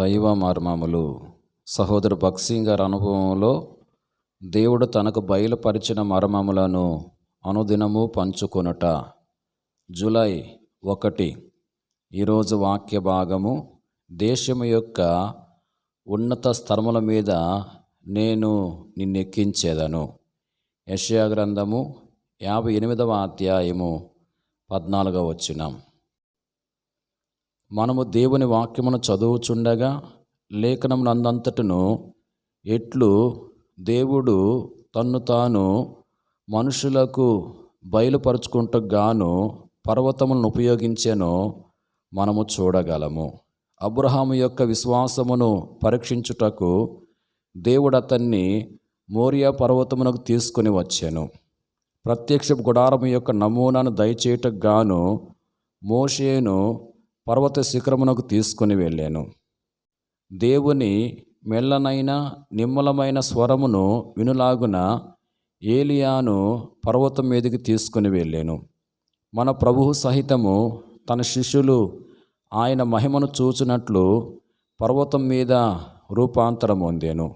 దైవ మర్మములు. సహోదరు భక్సింగ్ గారి అనుభవంలో దేవుడు తనకు బయలుపరిచిన మర్మములను అనుదినము పంచుకొనుట. జూలై ఒకటి. ఈరోజు వాక్య భాగము. దేశము యొక్క ఉన్నత స్థలముల మీద నేను నిన్నెక్కించేదను. యెషయా గ్రంథము యాభై ఎనిమిదవ అధ్యాయము పద్నాలుగవ వచ్చినాం మనము దేవుని వాక్యమును చదువుచుండగా లేఖనం నందంతటను ఎట్లు దేవుడు తన్ను తాను మనుషులకు బయలుపరుచుకుంటూ గాను పర్వతములను ఉపయోగించెనో మనము చూడగలము. అబ్రహాము యొక్క విశ్వాసమును పరీక్షించుటకు దేవుడు అతన్ని మోరియా పర్వతమునకు తీసుకుని వచ్చాను. ప్రత్యక్ష గుడారము యొక్క నమూనాను దయచేయటకు గాను మోషేను పర్వత శిఖరమునకు తీసుకుని వెళ్ళాను. దేవుని మెల్లనైన నిమ్మలమైన స్వరమును వినులాగున ఏలియాను పర్వతం మీదకి తీసుకుని వెళ్ళాను. మన ప్రభువు సహితము తన శిష్యులు ఆయన మహిమను చూచినట్లు పర్వతం మీద రూపాంతరం పొందాను.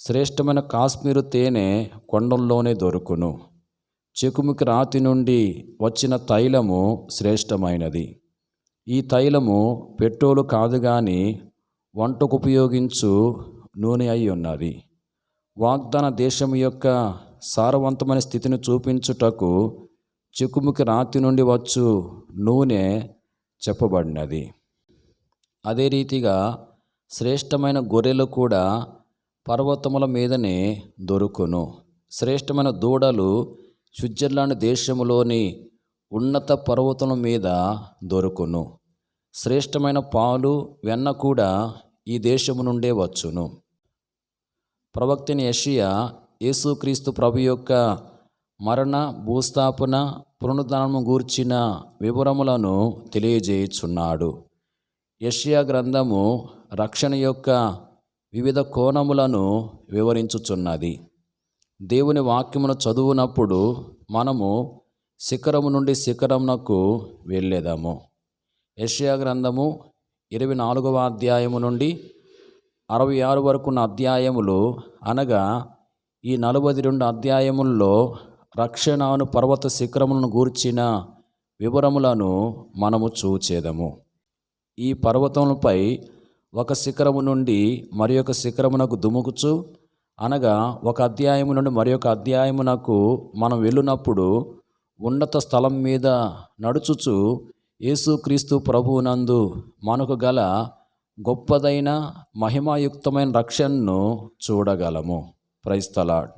శ్రేష్టమైన కాశ్మీరు తేనె కొండల్లోనే దొరుకును. చెకుముకి రాతి నుండి వచ్చిన తైలము శ్రేష్టమైనది. ఈ తైలము పెట్రోలు కాదు కానీ వంటకు ఉపయోగించు నూనె అయి ఉన్నది. వాగ్దాన దేశం యొక్క సారవంతమైన స్థితిని చూపించుటకు చిక్కుముకి రాతి నుండి వచ్చు నూనె చెప్పబడినది. అదే రీతిగా శ్రేష్టమైన గొర్రెలు కూడా పర్వతముల మీదనే దొరుకును. శ్రేష్టమైన దూడలు స్విట్జర్లాండ్ దేశంలోని ఉన్నత పర్వతముల మీద దొరుకును. శ్రేష్టమైన పాలు వెన్న కూడా ఈ దేశము నుండే వచ్చును. ప్రవక్తిని యషియా యేసుక్రీస్తు ప్రభు యొక్క మరణ భూస్థాపన పునరుద్ధరణము గూర్చిన వివరములను తెలియజేయుచున్నాడు. యషియా గ్రంథము రక్షణ యొక్క వివిధ కోణములను వివరించుచున్నది. దేవుని వాక్యమును చదువునప్పుడు మనము శిఖరము నుండి శిఖరమునకు వెళ్ళేదాము. యషయా గ్రంథము ఇరవై నాలుగవ అధ్యాయము నుండి అరవై ఆరు వరకు ఉన్న అధ్యాయములు అనగా ఈ నలభై రెండు అధ్యాయముల్లో రక్షణను పర్వత శిఖరములను గూర్చిన వివరములను మనము చూచేదము. ఈ పర్వతములపై ఒక శిఖరము నుండి మరి ఒక శిఖరమునకు దుముకుచు అనగా ఒక అధ్యాయము నుండి మరి ఒక అధ్యాయమునకు మనం వెళ్ళినప్పుడు ఉన్నత స్థలం మీద నడుచుచు యేసుక్రీస్తు ప్రభువునందు మనకు గల గొప్పదైన మహిమాయుక్తమైన రక్షణను చూడగలము. ప్రైస్తలాడ్